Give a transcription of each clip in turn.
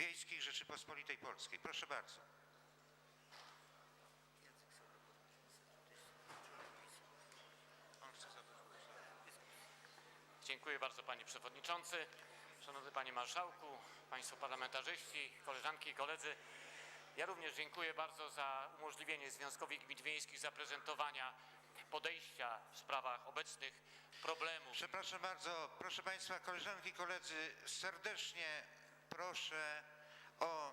Wiejskich Rzeczypospolitej Polskiej. Proszę bardzo. Dziękuję bardzo Panie Przewodniczący, Szanowny Panie Marszałku, Państwo Parlamentarzyści, koleżanki i koledzy. Ja również dziękuję bardzo za umożliwienie Związkowi Gmin Wiejskich zaprezentowania podejścia w sprawach obecnych problemów. Przepraszam bardzo, proszę Państwa, koleżanki i koledzy, serdecznie proszę o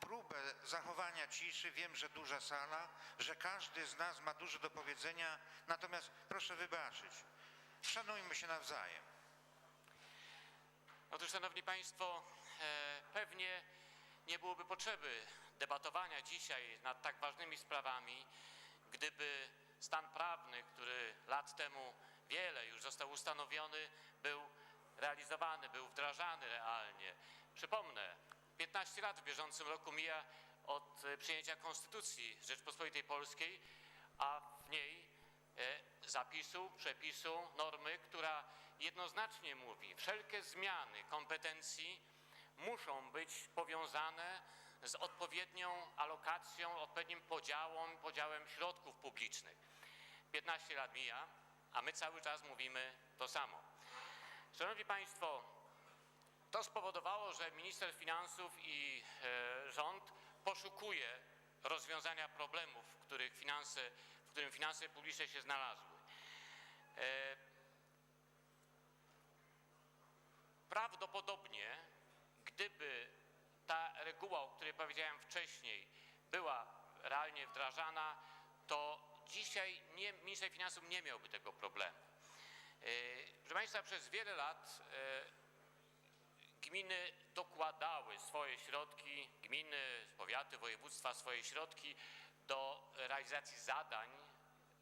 próbę zachowania ciszy. Wiem, że duża sala, że każdy z nas ma dużo do powiedzenia, natomiast proszę wybaczyć. Szanujmy się nawzajem. Otóż, Szanowni Państwo, e, pewnie nie byłoby potrzeby debatowania dzisiaj nad tak ważnymi sprawami, gdyby stan prawny, który lat temu wiele już został ustanowiony, był realizowany, był wdrażany realnie. Przypomnę, 15 lat w bieżącym roku mija od e, przyjęcia Konstytucji Rzeczpospolitej Polskiej, a w niej e, zapisu, przepisu, normy, która jednoznacznie mówi, wszelkie zmiany kompetencji muszą być powiązane z odpowiednią alokacją, odpowiednim podziałem, podziałem środków publicznych. 15 lat mija, a my cały czas mówimy to samo. Szanowni Państwo, to spowodowało, że minister finansów i e, rząd poszukuje rozwiązania problemów, w, których finanse, w którym finanse publiczne się znalazły. E, prawdopodobnie, gdyby ta reguła, o której powiedziałem wcześniej, była realnie wdrażana, to dzisiaj nie, minister finansów nie miałby tego problemu. E, Proszę Państwa, przez wiele lat gminy dokładały swoje środki, gminy, powiaty, województwa swoje środki do realizacji zadań,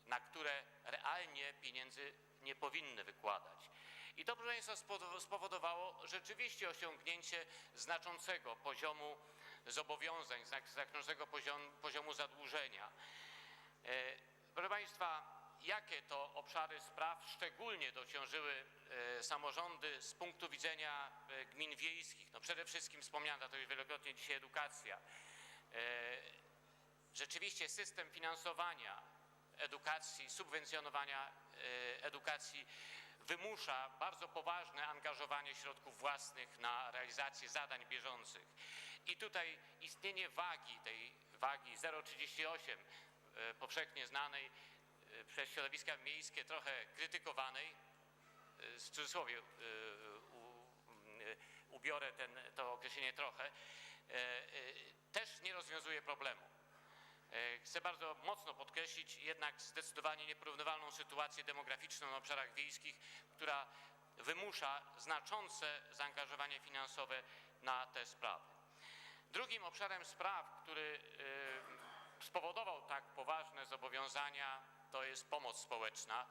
na które realnie pieniędzy nie powinny wykładać. I to, proszę Państwa, spowo- spowodowało rzeczywiście osiągnięcie znaczącego poziomu zobowiązań, znaczącego poziom, poziomu zadłużenia. E, Proszę Państwa, jakie to obszary spraw szczególnie dociążyły e, samorządy z punktu widzenia e, gmin wiejskich? No przede wszystkim wspomniana to już wielokrotnie dzisiaj edukacja. E, Rzeczywiście system finansowania edukacji, subwencjonowania edukacji wymusza bardzo poważne angażowanie środków własnych na realizację zadań bieżących. I tutaj istnienie wagi, tej wagi 0,38 e, powszechnie znanej przez środowiska miejskie, trochę krytykowanej, e, w cudzysłowie u- e, ubiorę ten, to określenie trochę, też nie rozwiązuje problemu. Chcę bardzo mocno podkreślić jednak zdecydowanie nieporównywalną sytuację demograficzną na obszarach wiejskich, która wymusza znaczące zaangażowanie finansowe na te sprawy. Drugim obszarem spraw, który spowodował tak poważne zobowiązania, to jest pomoc społeczna,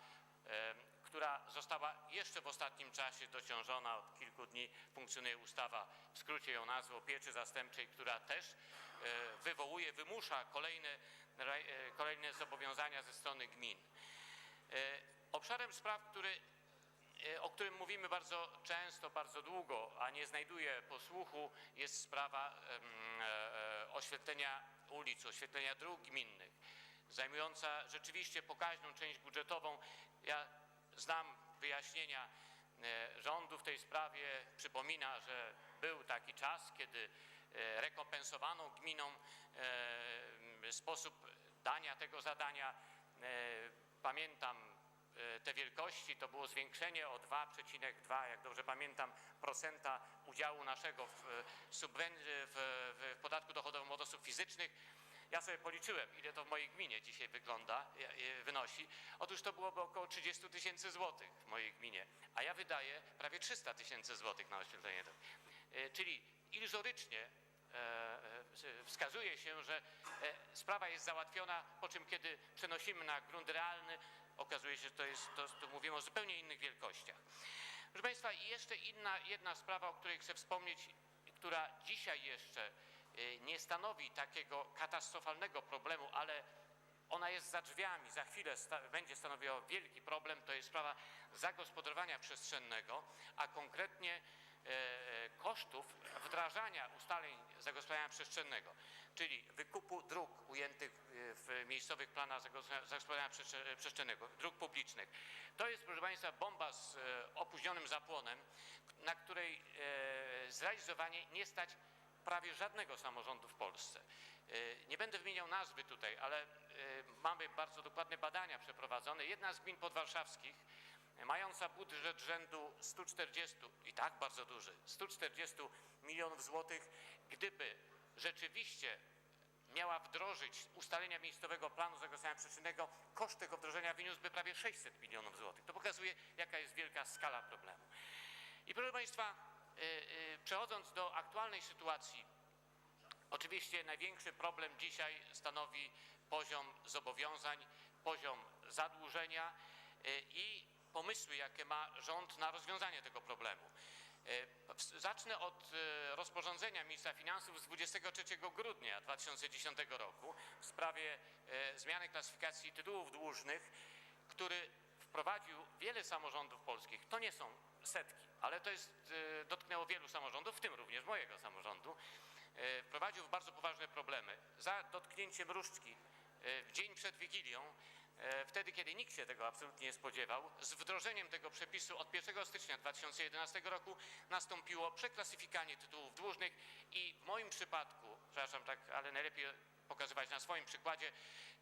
która została jeszcze w ostatnim czasie dociążona. Od kilku dni funkcjonuje ustawa, w skrócie ją nazwę, o pieczy zastępczej, która też e, wywołuje, wymusza kolejne, e, kolejne zobowiązania ze strony gmin. E, Obszarem spraw, który o którym mówimy bardzo często, bardzo długo, a nie znajduje posłuchu, jest sprawa oświetlenia ulic, oświetlenia dróg gminnych, zajmująca rzeczywiście pokaźną część budżetową. Ja znam wyjaśnienia e, rządu w tej sprawie. Przypomina, że był taki czas, kiedy e, rekompensowano gminom e, sposób dania tego zadania. Pamiętam te wielkości, to było zwiększenie o 2,2, jak dobrze pamiętam, procenta udziału naszego w, w, w podatku dochodowym od osób fizycznych. Ja sobie policzyłem, ile to w mojej gminie dzisiaj wygląda, e, e, wynosi. Otóż to byłoby około 30 tysięcy złotych w mojej gminie, a ja wydaję prawie 300 tysięcy złotych na oświetlenie. E, Czyli iluzorycznie wskazuje się, że sprawa jest załatwiona, po czym kiedy przenosimy na grunt realny, okazuje się, że to jest, to, to mówimy o zupełnie innych wielkościach. Proszę Państwa, jeszcze inna, jedna sprawa, o której chcę wspomnieć, która dzisiaj jeszcze nie stanowi takiego katastrofalnego problemu, ale ona jest za drzwiami, za chwilę sta będzie stanowiła wielki problem, to jest sprawa zagospodarowania przestrzennego, a konkretnie e, e, kosztów wdrażania ustaleń zagospodarowania przestrzennego, czyli wykupu dróg ujętych e, w miejscowych planach zagospodarowania przestrze- przestrzennego, dróg publicznych. To jest, proszę Państwa, bomba z e, opóźnionym zapłonem, na której e, zrealizowanie nie stać prawie żadnego samorządu w Polsce. E, Nie będę wymieniał nazwy tutaj, ale e, mamy bardzo dokładne badania przeprowadzone. Jedna z gmin podwarszawskich, e, mająca budżet rzędu 140, i tak bardzo duży, 140 milionów złotych, gdyby rzeczywiście miała wdrożyć ustalenia miejscowego planu zagospodarowania przestrzennego, koszt tego wdrożenia wyniósłby prawie 600 milionów złotych. To pokazuje, jaka jest wielka skala problemu. I proszę Państwa, przechodząc do aktualnej sytuacji, oczywiście największy problem dzisiaj stanowi poziom zobowiązań, poziom zadłużenia y, i pomysły, jakie ma rząd na rozwiązanie tego problemu. Y, Zacznę od y, rozporządzenia ministra finansów z 23 grudnia 2010 roku w sprawie y, zmiany klasyfikacji tytułów dłużnych, który wprowadził wiele samorządów polskich. To nie są setki, ale to jest, y, dotknęło wielu samorządów, w tym również mojego samorządu. Y, Wprowadził w bardzo poważne problemy. Za dotknięciem różdżki y, w dzień przed Wigilią, wtedy kiedy nikt się tego absolutnie nie spodziewał, z wdrożeniem tego przepisu od 1 stycznia 2011 roku nastąpiło przeklasyfikowanie tytułów dłużnych i w moim przypadku, przepraszam tak, ale najlepiej pokazywać na swoim przykładzie,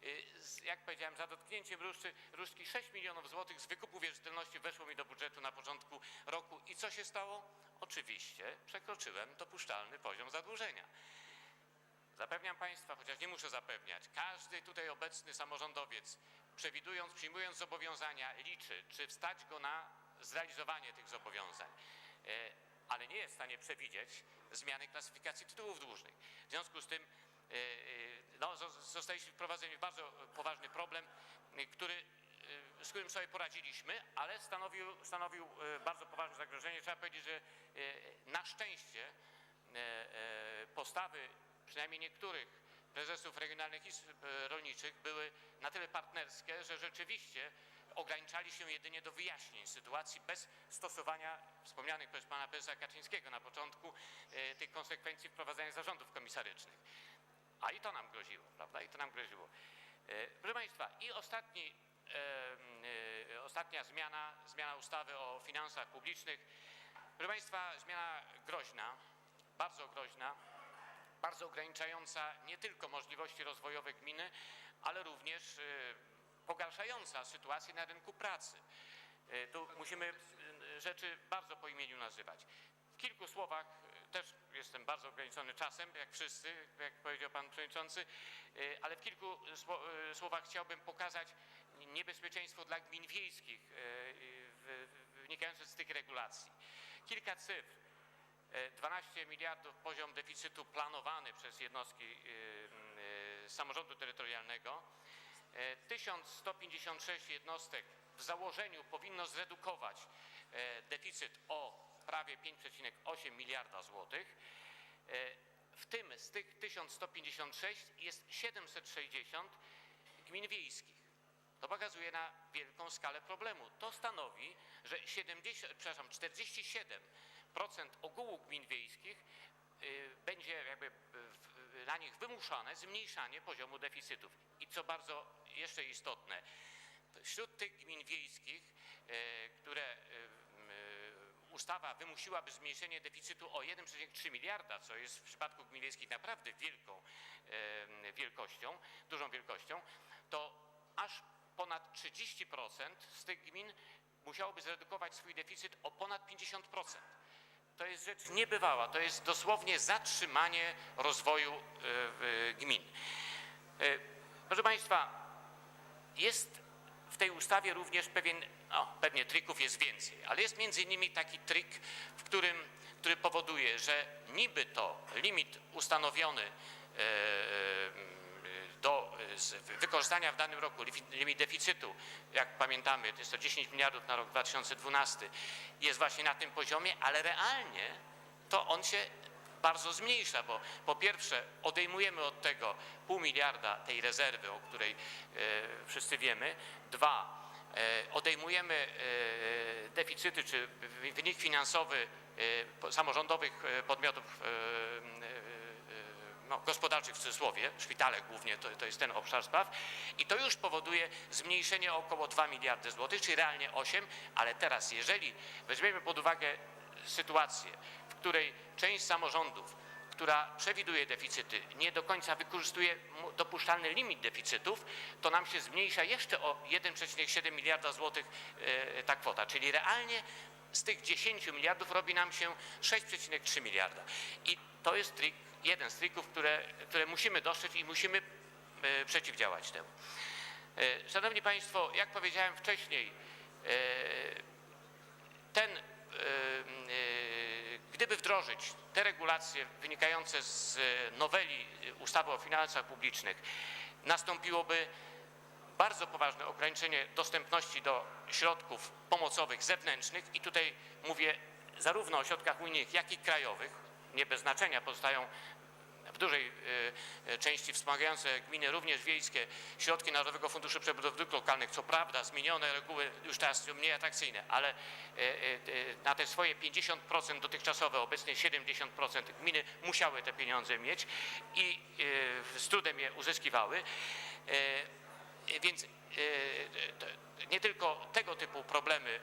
y, jak powiedziałem, za dotknięciem różdżki 6 milionów złotych z wykupu wierzytelności weszło mi do budżetu na początku roku. I co się stało? Oczywiście przekroczyłem dopuszczalny poziom zadłużenia. Zapewniam Państwa, chociaż nie muszę zapewniać, każdy tutaj obecny samorządowiec, przewidując, przyjmując zobowiązania, liczy, czy wstać go na zrealizowanie tych zobowiązań, E, ale nie jest w stanie przewidzieć zmiany klasyfikacji tytułów dłużnych. W związku z tym no, zo- zostaliśmy wprowadzeni w bardzo poważny problem, e, który e, z którym sobie poradziliśmy, ale stanowił, stanowił e, bardzo poważne zagrożenie. Trzeba powiedzieć, że e, na szczęście e, e, postawy przynajmniej niektórych prezesów regionalnych izb e, rolniczych były na tyle partnerskie, że rzeczywiście ograniczali się jedynie do wyjaśnień sytuacji bez stosowania wspomnianych przez pana prezesa Kaczyńskiego na początku e, tych konsekwencji wprowadzania zarządów komisarycznych. A i to nam groziło, prawda? I to nam groziło. E, Proszę Państwa, i ostatni, e, e, ostatnia zmiana, zmiana ustawy o finansach publicznych. Proszę Państwa, zmiana groźna, bardzo groźna, bardzo ograniczająca nie tylko możliwości rozwojowe gminy, ale również pogarszająca sytuację na rynku pracy. Tu musimy rzeczy bardzo po imieniu nazywać. W kilku słowach, też jestem bardzo ograniczony czasem, jak wszyscy, jak powiedział pan przewodniczący, e, ale w kilku e, słowach chciałbym pokazać niebezpieczeństwo dla gmin wiejskich w- wynikające z tych regulacji. Kilka cyfr. E, 12 miliardów poziom deficytu planowany przez jednostki samorządu terytorialnego. E, 1156 jednostek w założeniu powinno zredukować deficyt o prawie 5,8 miliarda złotych. E, W tym z tych 1156 jest 760 gmin wiejskich. To pokazuje na wielką skalę problemu. To stanowi, że 70, przepraszam, 47% ogółu gmin wiejskich y, będzie jakby na nich wymuszane zmniejszanie poziomu deficytów. I co bardzo jeszcze istotne, wśród tych gmin wiejskich, y, które y, ustawa wymusiłaby zmniejszenie deficytu o 1,3 miliarda, co jest w przypadku gmin wiejskich naprawdę wielką wielkością, dużą wielkością, to aż ponad 30% z tych gmin musiałoby zredukować swój deficyt o ponad 50%. To jest rzecz niebywała, to jest dosłownie zatrzymanie rozwoju e, gmin. E, Proszę Państwa, jest w tej ustawie również pewien, no pewnie trików jest więcej, ale jest między innymi taki trik, w którym, który powoduje, że niby to limit ustanowiony e, e, do wykorzystania w danym roku, limit deficytu, jak pamiętamy, to jest to 10 miliardów na rok 2012, jest właśnie na tym poziomie, ale realnie to on się bardzo zmniejsza, bo po pierwsze odejmujemy od tego pół miliarda tej rezerwy, o której e, wszyscy wiemy. Dwa, odejmujemy e, deficyty czy wy- wynik finansowy po- samorządowych e, podmiotów e, e, no, gospodarczych w cudzysłowie, szpitale głównie, to, to jest ten obszar spraw. I to już powoduje zmniejszenie około 2 miliardy złotych, czyli realnie 8, ale teraz jeżeli weźmiemy pod uwagę sytuację, w której część samorządów, która przewiduje deficyty, nie do końca wykorzystuje dopuszczalny limit deficytów, to nam się zmniejsza jeszcze o 1,7 miliarda złotych e, ta kwota, czyli realnie z tych 10 miliardów robi nam się 6,3 miliarda. I to jest trik, jeden z trików, które, które musimy dostrzec i musimy e, przeciwdziałać temu. E, Szanowni Państwo, jak powiedziałem wcześniej, e, ten, e, e, te regulacje wynikające z e, noweli e, ustawy o finansach publicznych, nastąpiłoby bardzo poważne ograniczenie dostępności do środków pomocowych zewnętrznych i tutaj mówię zarówno o środkach unijnych, jak i krajowych, nie bez znaczenia pozostają w dużej e, e, części wspomagające gminy, również wiejskie, środki Narodowego Funduszu Przebudowy Dróg Lokalnych. Co prawda zmienione reguły już teraz są mniej atrakcyjne, ale e, na te swoje 50% dotychczasowe, obecnie 70% gminy musiały te pieniądze mieć i z trudem je uzyskiwały. Więc nie tylko tego typu problemy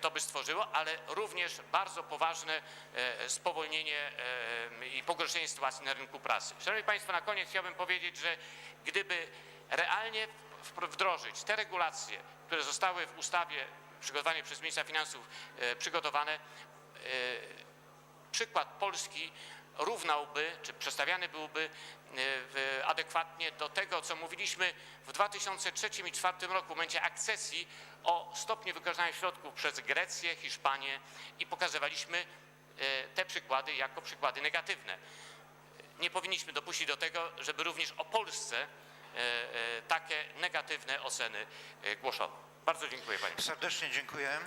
to by stworzyło, ale również bardzo poważne e, spowolnienie e, i pogorszenie sytuacji na rynku pracy. Szanowni Państwo, na koniec chciałbym powiedzieć, że gdyby realnie wdrożyć te regulacje, które zostały w ustawie przygotowanej przez ministra finansów e, przygotowane, e, przykład Polski równałby, czy przestawiany byłby e, w- adekwatnie do tego, co mówiliśmy w 2003 i 2004 roku w momencie akcesji o stopniu wykorzystania środków przez Grecję, Hiszpanię i pokazywaliśmy e, te przykłady jako przykłady negatywne. Nie powinniśmy dopuścić do tego, żeby również o Polsce e, e, takie negatywne oceny głoszono. Bardzo dziękuję Panie. Serdecznie dziękuję.